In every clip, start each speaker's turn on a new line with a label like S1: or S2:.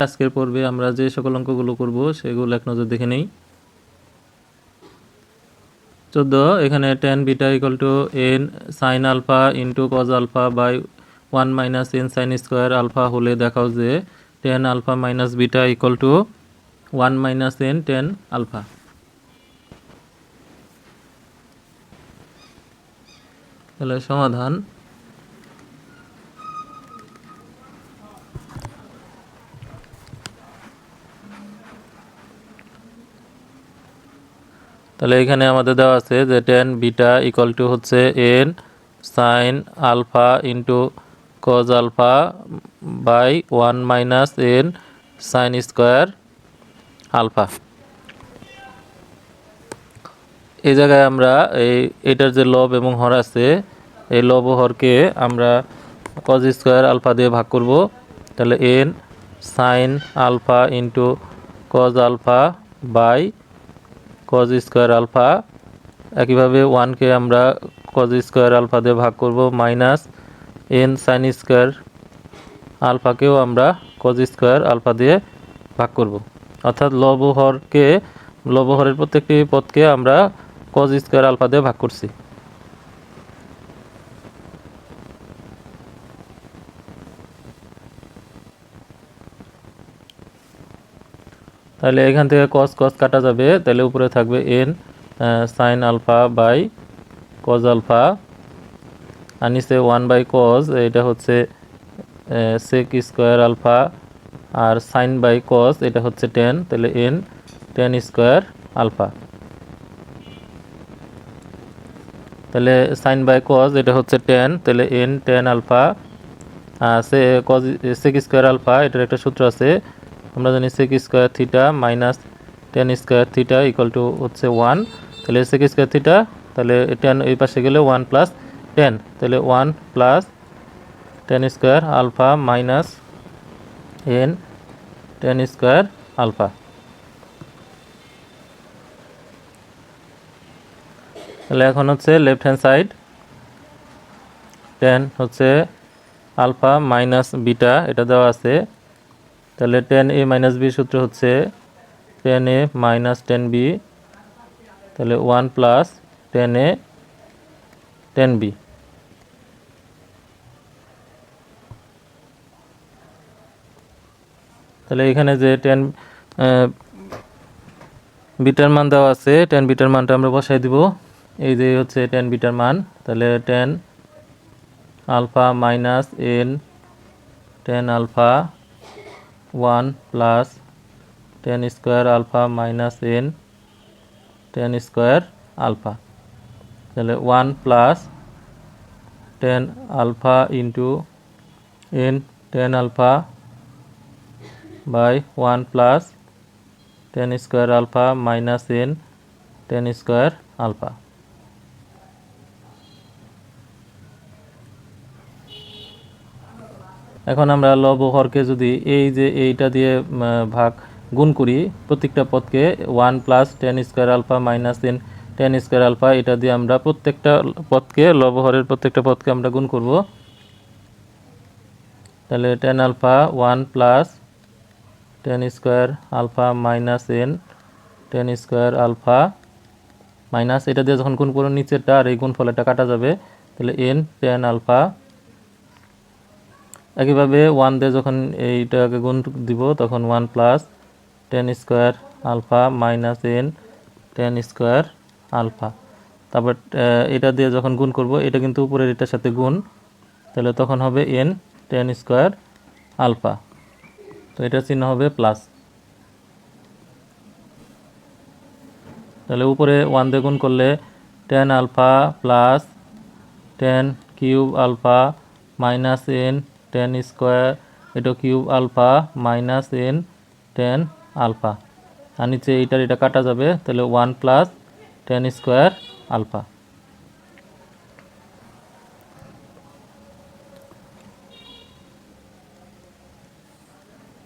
S1: আজকের পর্বে আমরা যে সকল অঙ্কগুলো করব, সেগুলো এক নজর দেখে নেই। চোদ্দ, এখানে tan beta equal to n sin alpha into cos alpha by one minus n sin square alpha হলে দেখাও যে tan alpha minus beta equal to one minus n tan alpha তাহলে সমাধান তাহলে এখানে আমাদের দেওয়া আছে যে টেন বিটা ইকুয়াল টু হচ্ছে n sin alpha into cos alpha by one minus n sin square alpha এই জায়গায় আমরা এই, এটার যে লব এবং হর আছে, এই লব হরকে আমরা কজ স্কোয়ার আলফা দিয়ে ভাগ করব। তাহলে n sin alpha into cos alpha by cos square alpha একইভাবে ওয়ানকে আমরা কজ স্কোয়ার আলফা দিয়ে ভাগ করব মাইনাস এন সাইন স্কোয়ার আলফাকেও আমরা কজ স্কোয়ার আলফা দিয়ে ভাগ করব। অর্থাৎ লবহরকে লবহরের প্রত্যেকটি পদকে আমরা কজ স্কোয়ার আলফা দিয়ে ভাগ করছি। তাহলে এখান থেকে কস কস কাটা যাবে, তাহলে উপরে থাকবে n sin alpha by cos alpha আর নিচে ওয়ান বাই কজ এটা হচ্ছে সেক স্কোয়ার আলফা আর সাইন বাই কস এটা হচ্ছে টেন তাহলে এন টেন স্কোয়ার আলফা তাহলে সাইন বাই কজ এটা হচ্ছে টেন তাহলে এন টেন আলফা আর সে কজ সেক স্কোয়ার আলফা এটার একটা সূত্র আছে আমরা জানি sec square theta minus tan square theta equal to হচ্ছে ওয়ান তাহলে সেক স্কোয়ার থিটা তাহলে টেন এই পাশে গেলে ওয়ান প্লাস টেন তাহলে one plus tan square alpha minus n tan square alpha তাহলে এখন হচ্ছে লেফট হ্যান্ড সাইড টেন হচ্ছে আলফা মাইনাস বিটা এটা দেওয়া আছে। তাহলে টেন এ মাইনাস বি সূত্র হচ্ছে tan A minus tan B তাহলে one plus tan A tan B তাহলে এখানে যে টেন বিটার মান দেওয়া আছে টেন বিটার মানটা আমরা বসাই দিব। এই যে হচ্ছে টেন বিটার মান, তাহলে tan alpha minus n tan alpha one plus tan square alpha minus n tan square alpha. তাহলে one plus tan alpha into n tan alpha by one plus tan square alpha minus n tan square alpha. এখন আমরা লব ও হরকে যদি এই যে এইটা দিয়ে ভাগ গুণ করি, প্রত্যেকটা পদকে one plus tan square alpha minus tan tan square alpha, এটা দিয়ে আমরা প্রত্যেকটা পদকে, লব হরের প্রত্যেকটা পদকে আমরা গুণ করব। তাহলে tan alpha one plus tan square alpha minus n tan square alpha minus, এটা দিয়ে যখন গুণ করব নিচেরটা আর এই গুণ ফলেটা কাটা যাবে। তাহলে এন টেন আলফা একইভাবে ওয়ান দিয়ে যখন এইটাকে গুণ দিব, তখন one plus tan square alpha minus n tan square alpha তারপর এটা দিয়ে যখন গুণ করব, এটা কিন্তু উপরের এটার সাথে গুণ, তাহলে তখন হবে এন টেন স্কোয়ার আলফা তো এটা চিহ্ন হবে প্লাস তাহলে উপরে ওয়ান দিয়ে গুণ করলে tan alpha plus tan cube alpha minus n tan square এটা cube alpha minus n tan alpha আর নিচে এইটার এটা কাটা যাবে, তাহলে one plus tan square alpha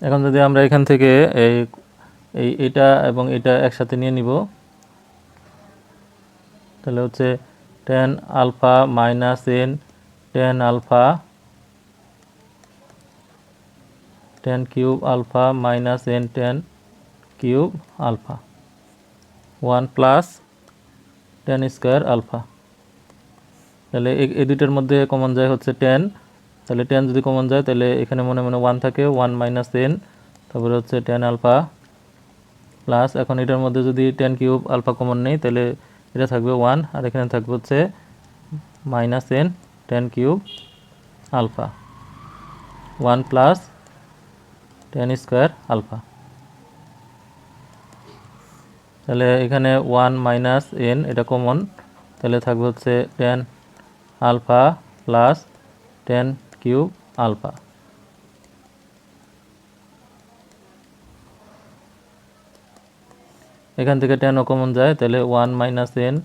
S1: এখন যদি আমরা এখান থেকে এই এই এটা এবং এটা একসাথে নিয়ে নিব, তাহলে হচ্ছে tan alpha minus n tan alpha tan cube alpha minus n tan cube alpha one plus tan square alpha তাহলে এই দুইটার মধ্যে কমন যায় হচ্ছে টেন তাহলে টেন যদি কমন যায়, তাহলে এখানে মনে মনে ওয়ান থাকে ওয়ান মাইনাস এন তারপরে হচ্ছে টেন আলফা প্লাস এখন এটার মধ্যে যদি টেন কিউব আলফা কমন নেই, তাহলে এটা থাকবে ওয়ান আর এখানে থাকবে হচ্ছে minus n tan cube alpha one plus tan square alpha তাহলে এখানে ওয়ান মাইনাস এন এটা কমন তাহলে থাকবে হচ্ছে tan alpha plus tan cube alpha এখান থেকে টেনও কমন যায়, তাহলে ওয়ান মাইনাস এন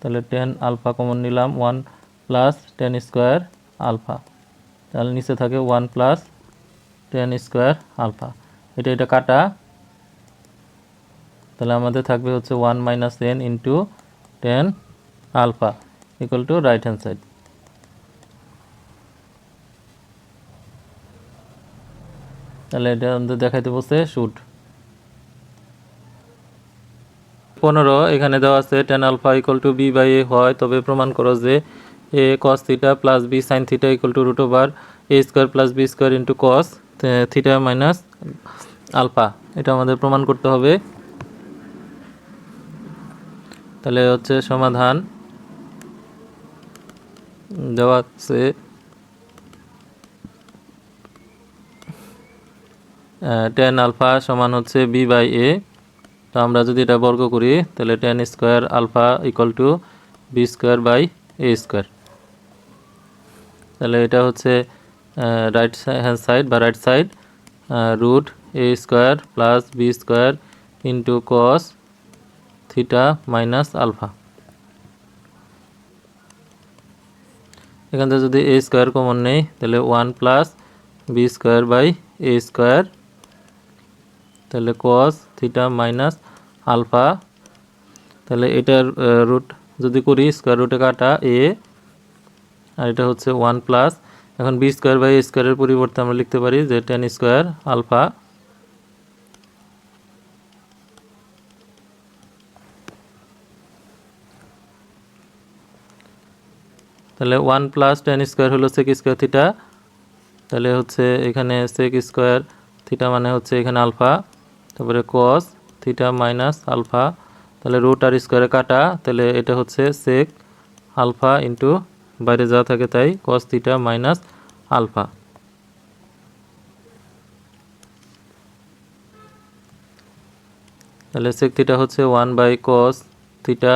S1: তাহলে টেন আলফা কমন নিলাম one plus tan square alpha তাহলে নিচে থাকে one plus tan square alpha এটা এটা কাটা। তাহলে আমাদের থাকবে হচ্ছে one minus n into tan alpha equal to right hand side তাহলে এটা আমাদের দেখাইতে বলছে শুট পনেরো, এখানে দেওয়া আছে tan alpha equal to B by A হয়, তবে প্রমাণ করো যে A cos theta plus B sin theta equal to root over A square plus B square into cos theta minus alpha এটা আমাদের প্রমাণ করতে হবে। তাহলে হচ্ছে সমাধান দেওয়া আছে। টেন আলফা সমান হচ্ছে বি বাই এ তো আমরা যদি এটা বর্গ করি, তাহলে tan square alpha equal to B square by A square তাহলে এটা হচ্ছে রাইট হ্যান্ড সাইড বা right side root A square plus B square into cos theta minus alpha এখান থেকে যদি এ স্কোয়ার কমন নেই, তাহলে one plus B square by A square তাহলে কস থিটা মাইনাস আলফা তাহলে এটার রুট যদি করি স্কোয়ার রুটে কাটা এ আর এটা হচ্ছে ওয়ান প্লাস এখন বি স্কোয়ার বাই এ স্কোয়ারের পরিবর্তে আমরা লিখতে পারি যে টেন স্কোয়ার আলফা তাহলে ওয়ান প্লাস টেন স্কোয়ার হলো সেক স্কোয়ার থিটা তাহলে হচ্ছে এখানে সেক স্কোয়ার থিটা মানে হচ্ছে এখানে আলফা তারপরে কস থিটা মাইনাস আলফা তাহলে রুট আর স্কোয়ারে কাটা, তাহলে এটা হচ্ছে সেক আলফা ইন্টু বাইরে যা থাকে তাই কস থিটা মাইনাস আলফা তাহলে সেক থিটা হচ্ছে ওয়ান বাই কস থিটা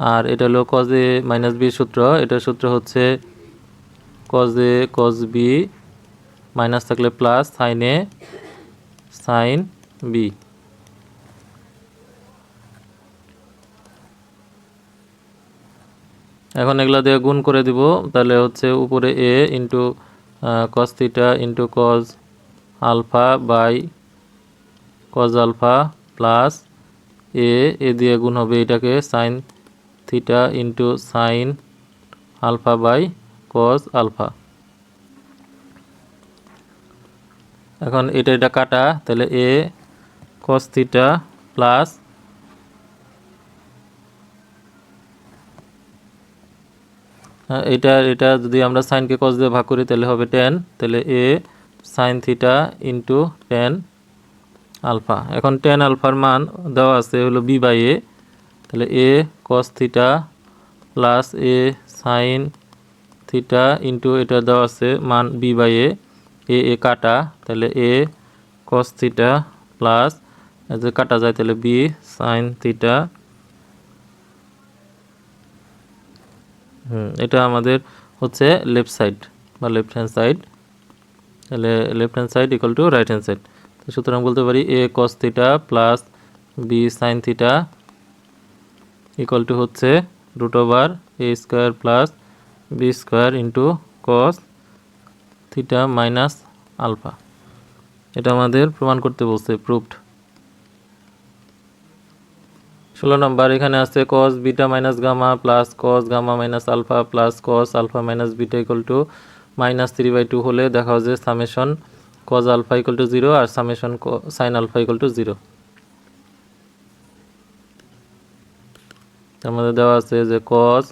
S1: আর এটা হলো কজ এ মাইনাস বি সূত্র। এটার সূত্র হচ্ছে cos A cos B minus থাকলে plus sin A sin B এখন এগুলা দিয়ে গুণ করে দিব, তাহলে হচ্ছে উপরে A into cos theta into cos alpha by cos alpha plus A A দিয়ে গুণ হবে এটাকে sin theta into sin alpha by cos alpha এখন এটা এটা কাটা, তাহলে এ কস থিটা প্লাস এটা এটা যদি আমরা সাইনকে কস দিয়ে ভাগ করি, তাহলে হবে টেন তাহলে A sin theta into tan alpha এখন টেন আলফার মান দেওয়া আছে হলো বি বাই এ তাহলে A cos theta plus A sin theta into এটা দেওয়া আছে মান বি বাই এ এ এ কাটা, তাহলে এ কস থিটা প্লাস যে কাটা যায়, তাহলে বি সাইন থিটা হুম, এটা আমাদের হচ্ছে লেফট সাইড বা লেফট হ্যান্ড সাইড তাহলে left hand side equal to right hand side তো সুতরাং বলতে পারি A cos theta plus B sine theta equal to হচ্ছে root over A square plus B square into cos theta minus alpha এটা আমাদের প্রমাণ করতে বলছে প্রুফড ষোলো নম্বর, এখানে আছে cos beta minus gamma plus cos gamma minus alpha plus cos alpha minus beta equal to minus three by two হলে দেখা যায় summation cos alpha equal to zero R summation sine alpha equal to zero তার মধ্যে দেওয়া আছে যে cos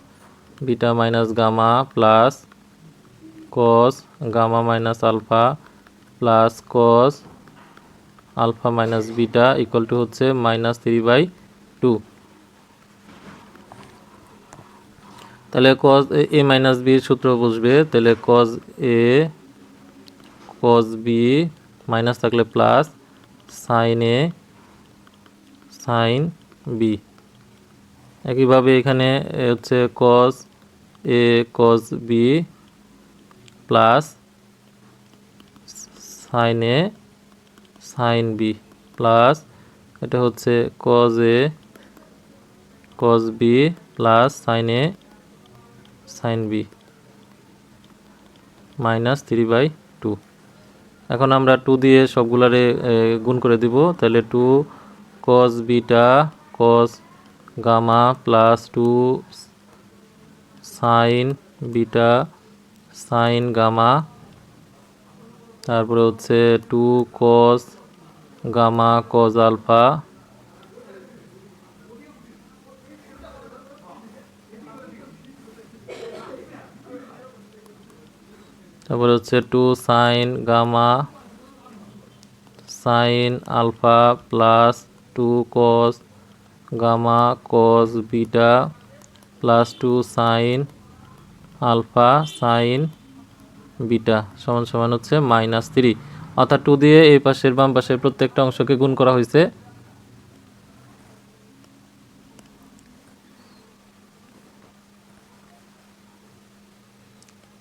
S1: beta minus gamma plus cos gamma minus alpha plus cos alpha minus beta equal to হচ্ছে minus three by two. তাহলে cos A minus বির সূত্র বসবে, তাহলে cos A cos B minus থাকলে plus sine A sine B একইভাবে এখানে হচ্ছে cos A cos B plus sine A sine B plus এটা হচ্ছে cos A cos B plus sine A sine B minus three by two এখন আমরা two দিয়ে সবগুলারে গুণ করে দিব। তাহলে two cos beta cos gamma plus two sine beta sine gamma তারপরে হচ্ছে two cos gamma cos alpha তারপরে হচ্ছে two sine gamma sine alpha plus two cos gamma cos beta plus two sine alpha sine beta সমান সমান হচ্ছে minus three অর্থাৎ two দিয়ে এই পাশের বাম পাশের প্রত্যেকটা অংশকে গুণ করা হয়েছে।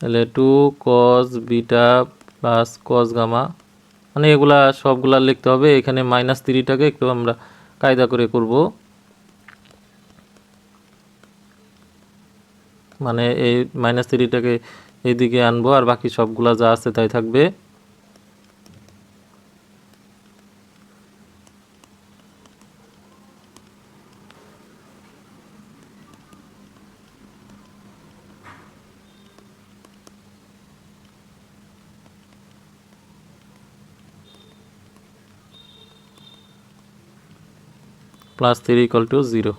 S1: তাহলে two cos beta plus cos gamma মানে এগুলা সবগুলা লিখতে হবে। এখানে মাইনাস থ্রিটাকে একটু আমরা কায়দা করে করব। মানে এই মাইনাস থ্রিটাকে এইদিকে আনব, আর বাকি সবগুলা যা আছে তাই থাকবে। Plus three equal to zero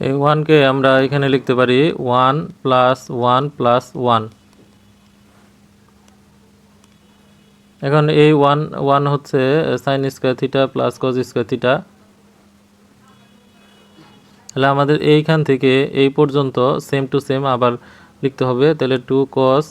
S1: এই ওয়ানকে আমরা এখানে লিখতে পারি one plus one plus one এখন এই ওয়ান ওয়ান হচ্ছে sine square theta plus cos square theta তাহলে আমাদের এইখান থেকে এই পর্যন্ত সেম টু সেম আবার লিখতে হবে। তাহলে টু কস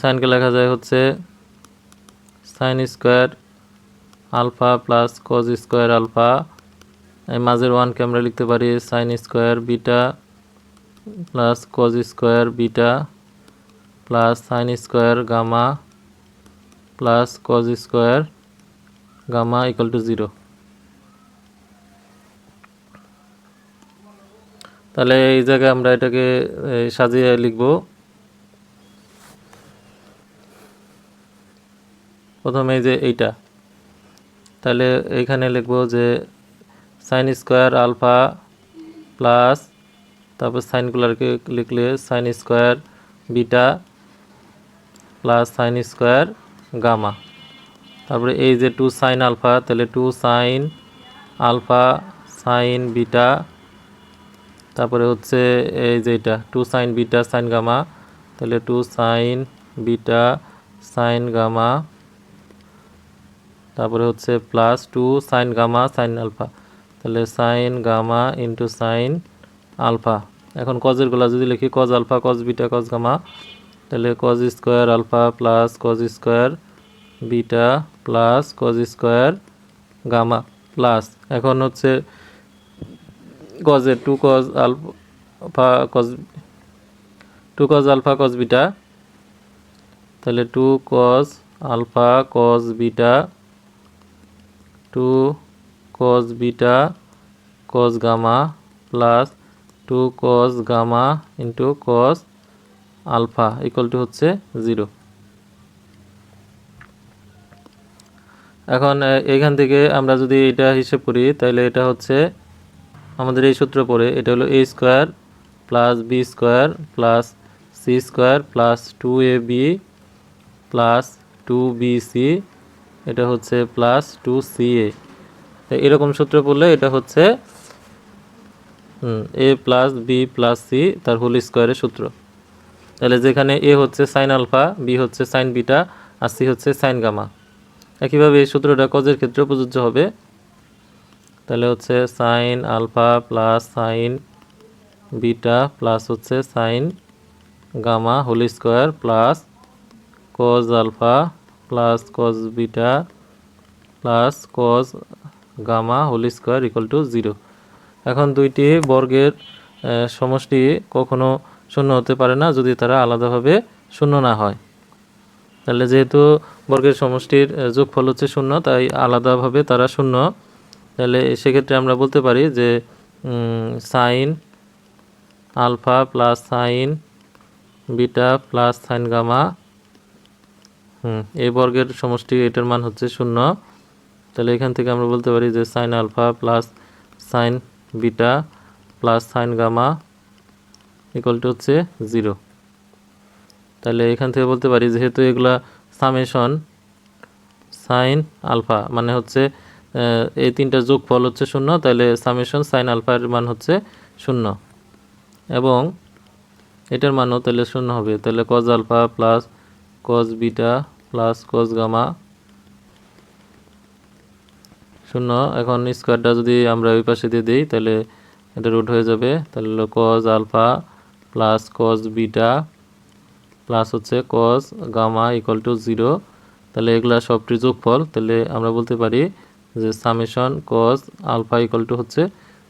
S1: সাইনকে লেখা যায় হচ্ছে sine square alpha plus cos square alpha. এই মাঝের ওয়ানকে আমরা লিখতে পারি sine square beta plus cos square beta plus sine square gamma plus cos square gamma equal to zero তাহলে এই জায়গায় আমরা এটাকে সাজিয়ে লিখব। প্রথমে এই যে এইটা। তাহলে এইখানে লিখব যে সাইন স্কোয়ার আলফা প্লাস তারপর সাইনগুলারকে লিখলে sine square beta plus sine square gamma তারপরে এই যে টু সাইন আলফা তাহলে two sine alpha sine beta তারপরে হচ্ছে এই যে এটা two sine beta sine gamma তাহলে two sine beta sine gamma তারপরে হচ্ছে plus two sine gamma sine alpha তাহলে sine gamma into sine alpha এখন কজেরগুলো যদি লিখি cos alpha cos beta cos gamma তাহলে cos square alpha plus cos square beta plus cos square gamma plus এখন হচ্ছে কজের two cos alpha cos two cos alpha cos beta তাহলে two cos alpha cos beta two cos beta cos gamma plus two cos gamma into cos alpha equal to হচ্ছে zero এখন এখান থেকে আমরা যদি এটা হিসেব করি, তাহলে এটা হচ্ছে আমাদের এই সূত্র পড়ে, এটা হলো A square plus B square plus C square plus two A B plus two B C এটা হচ্ছে প্লাস টু সি এ এরকম সূত্র পড়লে এটা হচ্ছে A plus B plus C তার হোল স্কোয়ারের সূত্র। তাহলে যেখানে এ হচ্ছে সাইন আলফা বি হচ্ছে সাইন বিটা আর সি হচ্ছে সাইন গামা একইভাবে এই সূত্রটা কজের ক্ষেত্রে প্রযোজ্য হবে। তাহলে হচ্ছে sine alpha plus sine beta plus হচ্ছে sine gamma whole square plus cos alpha plus cos beta plus cos gamma whole square equal to zero এখন দুইটি বর্গের সমষ্টি কখনো শূন্য হতে পারে না যদি তারা আলাদাভাবে শূন্য না হয়। তাহলে যেহেতু বর্গের সমষ্টির যোগফল হচ্ছে শূন্য, তাই আলাদাভাবে তারা শূন্য। তাহলে সেক্ষেত্রে আমরা বলতে পারি যে sine alpha plus sine beta plus sine gamma হুম, এই বর্গের সমষ্টি এটার মান হচ্ছে শূন্য। তাহলে এখান থেকে আমরা বলতে পারি যে sine alpha plus sine beta plus sine gamma equal to হচ্ছে জিরো তাহলে এখান থেকে বলতে পারি যেহেতু এগুলা সামেশন সাইন আলফা মানে হচ্ছে এই তিনটা যোগফল হচ্ছে শূন্য, তাহলে সামেশন সাইন আলফার মান হচ্ছে শূন্য। এবং এটার মানও তাহলে শূন্য হবে। তাহলে cos alpha plus cos beta plus cos gamma শূন্য। এখন স্কোয়ারটা যদি আমরা ওই পাশে দিয়ে দিই, তাহলে এটা রুট হয়ে যাবে। তাহলে হলো alpha plus cos beta plus হচ্ছে cos gamma equal to zero তাহলে এগুলা সবটি যোগফল তাহলে আমরা বলতে পারি যে summation cos alpha equal to হচ্ছে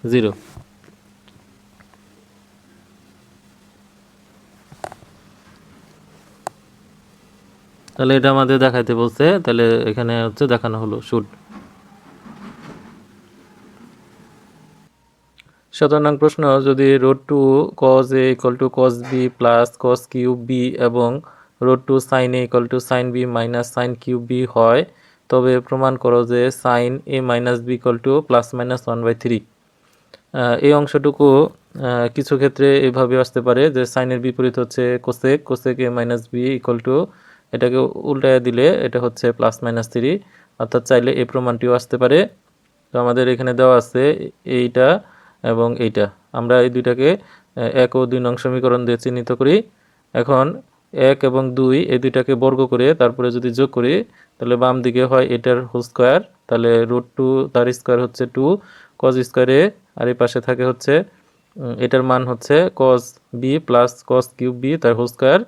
S1: জিরো তাহলে এটা আমাদের দেখাইতে বলছে, তাহলে এখানে হচ্ছে দেখানো হলো, শুট। সতেরো নং প্রশ্ন, যদি root two cos A equal to cos B plus cos cube B এবং root two sine A equal to sine B minus sine cube B হয়, তবে প্রমাণ করো যে sine A minus B equal to plus minus one by three এই অংশটুকু কিছু ক্ষেত্রে এভাবে আসতে পারে যে সাইনের বিপরীত হচ্ছে cosec cosec A minus B equal to এটাকে উল্টায় দিলে এটা হচ্ছে প্লাস মাইনাস থ্রি অর্থাৎ চাইলে এই প্রমাণটিও আসতে পারে। তো আমাদের এখানে দেওয়া আছে এইটা এবং এইটা। আমরা এই দুইটাকে এক ও দুই নং সমীকরণ দিয়ে চিহ্নিত করি। এখন এক এবং দুই এই দুইটাকে বর্গ করে তারপরে যদি যোগ করি, তাহলে বাম দিকে হয় এটার হোল স্কোয়ার তাহলে রুট টু তার স্কোয়ার হচ্ছে টু কজ স্কোয়ারে আর এই পাশে থাকে হচ্ছে এটার মান হচ্ছে cos B plus cos cube B তার হোল স্কোয়ার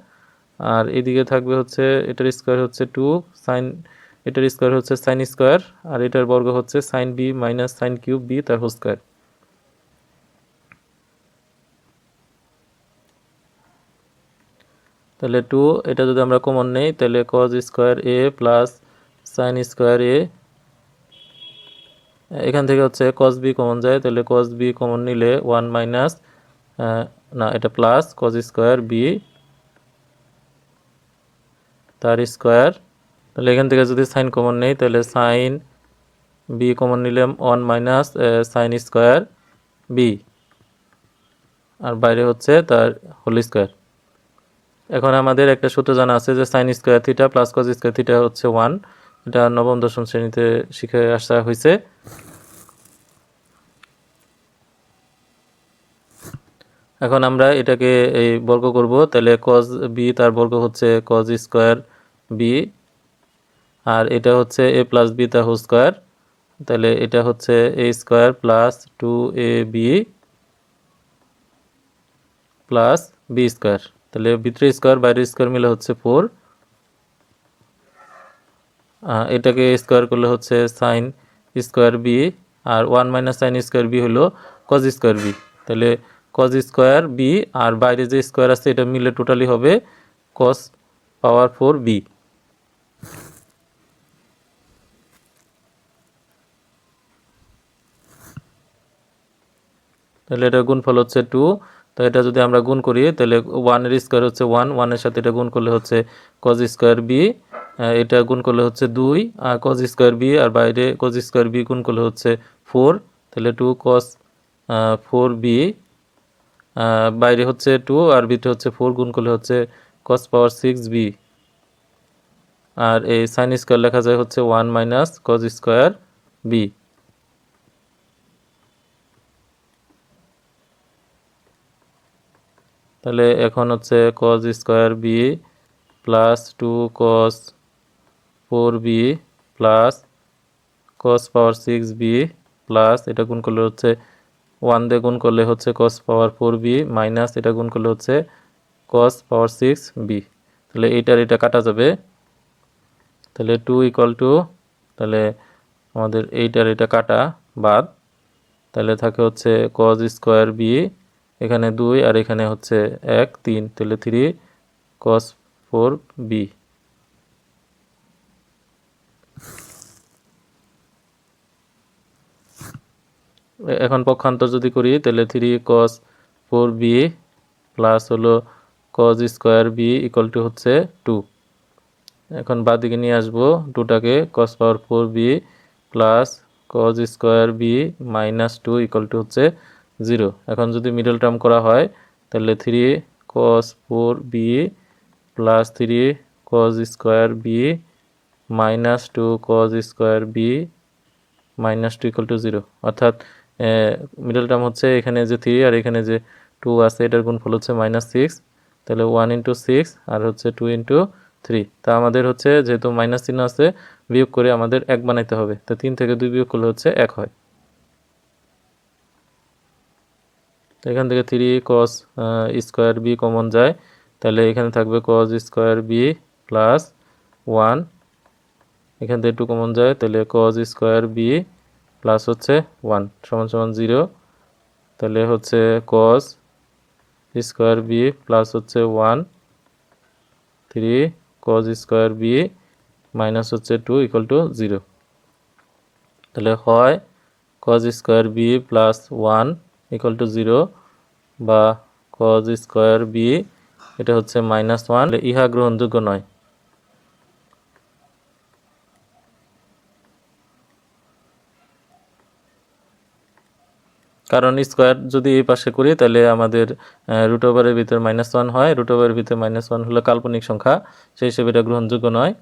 S1: আর এদিকে থাকবে হচ্ছে, এটার স্কোয়ার হচ্ছে টু সাইন এটার স্কোয়ার হচ্ছে সাইন স্কোয়ার আর এটার বর্গ হচ্ছে sine B minus sine cube B তার হোল স্কোয়ার তাহলে টু এটা যদি আমরা কমন নেই, তাহলে cos square A plus sine square A এখান থেকে হচ্ছে কজ বি কমন যায়, তাহলে কজ বি কমন নিলে ওয়ান মাইনাস না, এটা প্লাস কজ স্কোয়ার বি তার স্কোয়ার। তাহলে এখান থেকে যদি সাইন কমন নেই, তাহলে সাইন বি কমন নিলে one minus sine square B আর বাইরে হচ্ছে তার হোল স্কোয়ার এখন আমাদের একটা সূত্র জানা আছে যে sine square theta plus cos square theta হচ্ছে ওয়ান এটা নবম, দশম শ্রেণীতে শিখে আসা হয়েছে। এখন আমরা এটাকে এই বর্গ করব। তাহলে কজ বি তার বর্গ হচ্ছে কজ স্কোয়ার বি, আর এটা হচ্ছে এ প্লাস বি তার হোল স্কোয়ার। তাহলে এটা হচ্ছে A square plus two A B plus B square. তাহলে ভিতরে স্কোয়ার বাইরের স্কোয়ার মিলে হচ্ছে ফোর। এটাকে স্কোয়ার করলে হচ্ছে সাইন স্কোয়ার বি, আর one minus sine square B হলো কজ স্কোয়ার বি। তাহলে কজ স্কোয়ার বি আর বাইরে যে স্কোয়ার আছে, এটা মিলে টোটালি হবে কস পাওয়ার ফোর বি। তাহলে এটা গুণফল হচ্ছে টু তো এটা যদি আমরা গুণ করি, তাহলে ওয়ানের স্কোয়ার হচ্ছে ওয়ান ওয়ানের সাথে এটা গুণ করলে হচ্ছে কজ স্কোয়ার বি এটা গুণ করলে হচ্ছে দুই, আর কজ স্কোয়ার বি আর বাইরে কজ স্কোয়ার বি গুণ করলে হচ্ছে ফোর তাহলে টু কস ফোর বি বাইরে হচ্ছে টু আর বিতে হচ্ছে ফোর গুণ করলে হচ্ছে কস পাওয়ার সিক্স বি আর এই সাইন স্কোয়ার লেখা যায় হচ্ছে one minus cos square B তাহলে এখন হচ্ছে cos square B plus two cos four B plus cos power six B plus এটা গুণ করলে হচ্ছে ওয়ান দিয়ে গুণ করলে হচ্ছে cos power four B minus এটা গুণ করলে হচ্ছে কস পাওয়ার সিক্স বি তাহলে এইটার এটা কাটা যাবে। তাহলে টু ইকুয়াল টু তাহলে আমাদের এইটার এটা কাটা বাদ। তাহলে থাকে হচ্ছে কজ স্কোয়ার বি এখানে দুই আর এখানে হচ্ছে এক, তিন, তাহলে থ্রি কস ফোর বি এখন পক্ষান্তর যদি করি, তাহলে three cos four B plus হলো cos square B equal to হচ্ছে টু এখন বাদিকে নিয়ে আসব টুটাকে cos power four B plus cos square B minus two equal to হচ্ছে জিরো। এখন যদি মিডল টার্ম করা হয়, তাহলে three cos four B A plus three cos square B minus two cos square B minus two equal to zero অর্থাৎ middle term হচ্ছে এখানে যে থ্রি আর এখানে যে টু আছে, এটার গুণ গুণফল হচ্ছে মাইনাস সিক্স তাহলে ওয়ান ইন্টু সিক্স আর হচ্ছে টু ইন্টু থ্রি তা আমাদের হচ্ছে যেহেতু মাইনাস চিহ্ন আছে, বিয়োগ করে আমাদের এক বানাইতে হবে। তো তিন থেকে দুই বিয়োগ করলে হচ্ছে এক হয়। এখান থেকে three cos square B common যায়। তাহলে এখানে থাকবে cos square B plus one এখান থেকে টু কমন যায়, তাহলে কস স্কোয়ার বি প্লাস হচ্ছে ওয়ান সমান সমান জিরো তাহলে হচ্ছে কস স্কোয়ার বি প্লাস হচ্ছে one three cos square B minus হচ্ছে টু ইকুয়াল টু জিরো তাহলে হয় cos square B plus one equal to zero বা কজ স্কোয়ার বি এটা হচ্ছে মাইনাস ওয়ান ইহা গ্রহণযোগ্য নয়। কারণ স্কোয়ার যদি এই পাশে করি, তাহলে আমাদের রুট ওভারের ভিতরে মাইনাস ওয়ান হয় রুট ওভারের ভিতরে মাইনাস ওয়ান হলো কাল্পনিক সংখ্যা, সেই হিসেবে এটা গ্রহণযোগ্য নয়।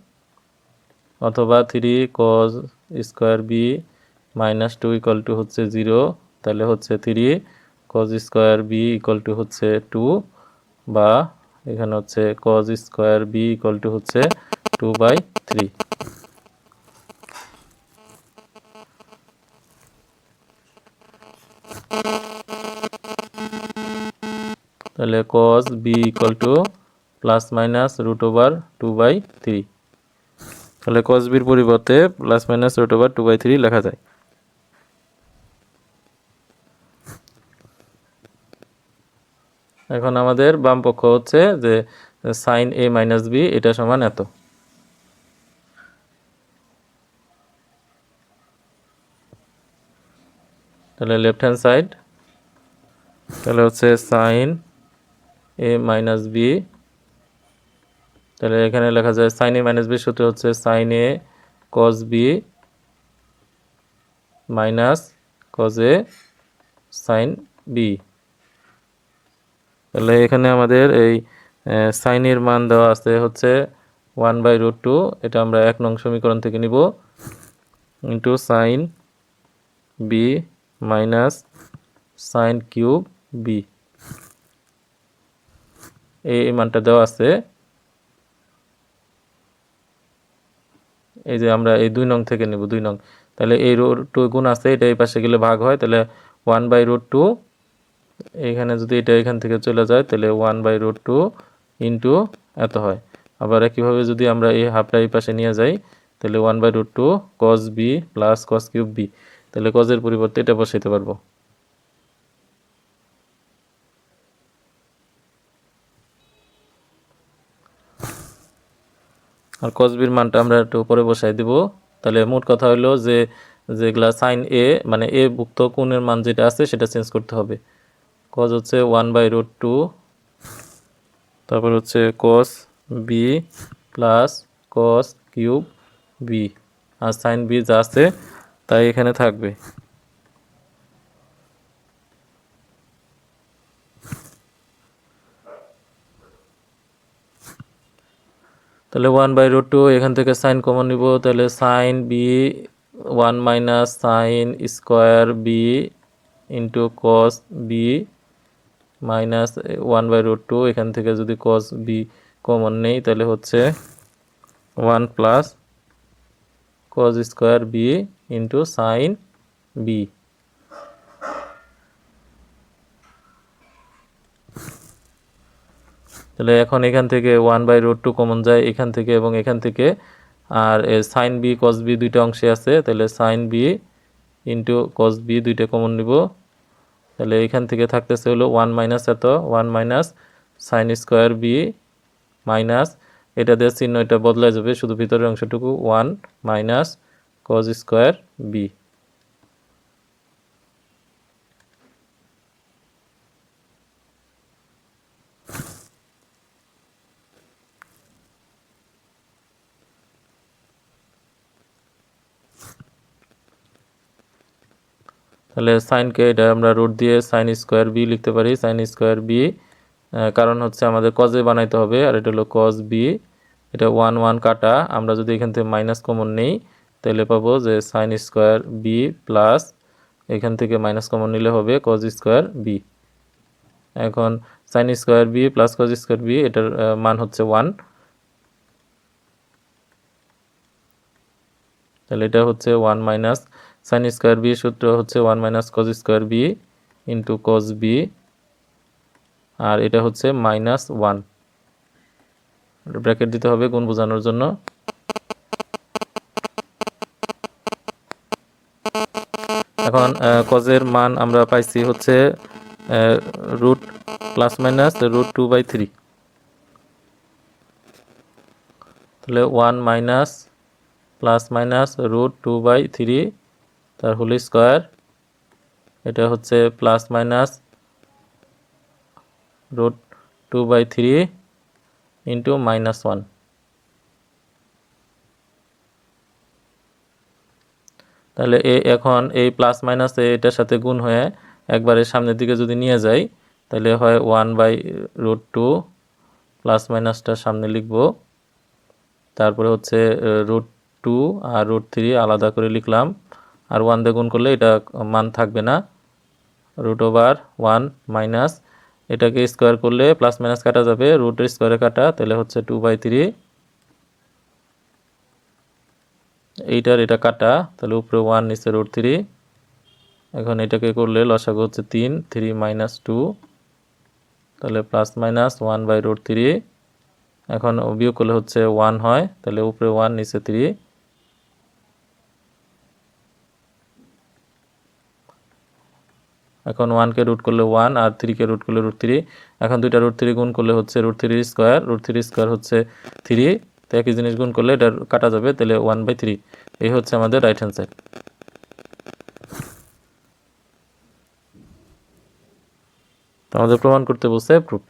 S1: অথবা three cos square B minus two equal to হচ্ছে জিরো তাহলে হচ্ছে three cos square B equal to হচ্ছে টু বা এখানে হচ্ছে cos square B equal to হচ্ছে টু বাই থ্রি তাহলে cos B equal to plus minus root over two by three তাহলে কস বির পরিবর্তে plus minus root over two by three লেখা যায়। এখন আমাদের বাম পক্ষ হচ্ছে যে সাইন এ মাইনাস বি এটা সমান এত। তাহলে লেফট হ্যান্ড সাইড তাহলে হচ্ছে সাইন এ মাইনাস বি তাহলে এখানে লেখা যায় সাইন এ মাইনাস বি সূত্র হচ্ছে sine A cos B minus cos A sine B তাহলে এখানে আমাদের এই সাইনের মান দেওয়া আছে হচ্ছে ওয়ান বাই রুট টু। এটা আমরা এক নং সমীকরণ থেকে নিব। Into sine B minus sine cube B. এই মানটা দেওয়া আছে। এই যে আমরা এই দুই নং থেকে নেব, দুই নং। তাহলে এই রুট টু গুণ আছে, এটা এই পাশে গেলে ভাগ হয়। তাহলে ওয়ান বাই রুট টু এখানে যদি এটা এখান থেকে চলে যায়, তাহলে one by root two into এত হয়। আবার একইভাবে যদি আমরা এই হাফটা এই পাশে নিয়ে যাই, তাহলে one by root two cos B plus cos cube B তাহলে কজের পরিবর্তে এটা বসাইতে পারব। আর কসবির মানটা আমরা একটু উপরে বসাই দিব। তাহলে মোট কথা হলো যে যেগুলা সাইন এ মানে এ ভুক্ত কোণের মান যেটা আছে, সেটা চেঞ্জ করতে হবে। কজ হচ্ছে ওয়ান বাই রুট টু তারপর হচ্ছে cos B plus cos cube B আর সাইন বি যা আছে তাই এখানে থাকবে। তাহলে ওয়ান বাই রুট টু এখান থেকে সাইন কমন নিব, তাহলে sine B one minus sine square B into cos B minus one by root two, এখান থেকে যদি কস বি কমন নেই, তাহলে হচ্ছে one plus cos square B into sine B তাহলে এখন এখান থেকে one by root two common যায় এখান থেকে এবং এখান থেকে, আর সাইন বি কস বি দুইটা অংশে আছে, তাহলে sine B into cos B দুইটা কমন নিব। তাহলে এখান থেকে থাকতেছে হলো ওয়ান মাইনাস এত one minus sine square B minus এটা দিয়ে চিহ্ন এটা বদলা যাবে, শুধু ভিতরের অংশটুকু one minus cos square B তাহলে সাইনকে এটা আমরা রুট দিয়ে সাইন স্কোয়ার বি লিখতে পারি। সাইন স্কোয়ার বি কারণ হচ্ছে আমাদের কজে বানাইতে হবে আর এটা হলো কজ বি এটা ওয়ান ওয়ান কাটা। আমরা যদি এখান থেকে মাইনাস কমন নেই, তাহলে পাবো যে সাইন স্কোয়ার বি প্লাস এখান থেকে মাইনাস কমন নিলে হবে কজ স্কোয়ার বি এখন sine square B plus cos square B এটার মান হচ্ছে ওয়ান তাহলে এটা হচ্ছে one minus sine square B সূত্র হচ্ছে one minus cos square B into cos B আর এটা হচ্ছে মাইনাস ওয়ান ব্র্যাকেট দিতে হবে গুণ বোঝানোর জন্য। এখন কজের মান আমরা পাইছি হচ্ছে root plus minus root two by three তাহলে one minus plus minus root two by three তার হোল স্কোয়ার, এটা হচ্ছে plus minus root two by three into minus one. তাহলে এ এখন এই প্লাস মাইনাস এটার সাথে গুণ হয়ে একবারে সামনের দিকে যদি নিয়ে যাই, তাহলে হয় one by root two plus মাইনাসটার সামনে লিখব। তারপরে হচ্ছে রুট টু আর রুট থ্রি আলাদা করে লিখলাম। আর ওয়ান দিয়ে গুণ করলে এটা মান থাকবে না। রুট ওভার ওয়ান মাইনাস এটাকে স্কোয়ার করলে প্লাস মাইনাস কাটা যাবে রুটের স্কোয়ারে কাটা, তাহলে হচ্ছে টু বাই থ্রি এইটার এটা কাটা, তাহলে উপরে ওয়ান নিচে রুট থ্রি এখন এটাকে করলে লসাগু হচ্ছে তিন থ্রি মাইনাস টু তাহলে plus minus one by root three এখন বিয়োগ করলে হচ্ছে ওয়ান হয়, তাহলে উপরে ওয়ান নিচে থ্রি এখন ওয়ানকে রুট করলে ওয়ান আর থ্রিকে রুট করলে রুট থ্রি এখন দুইটা রুট থ্রি গুণ করলে হচ্ছে root three square root three square হচ্ছে থ্রি তো একই জিনিস গুণ করলে এটা কাটা যাবে, তাহলে ওয়ান বাই থ্রি এই হচ্ছে আমাদের রাইট হ্যান্ড সাইড তো আমাদের প্রমাণ করতে বলছে প্রুফ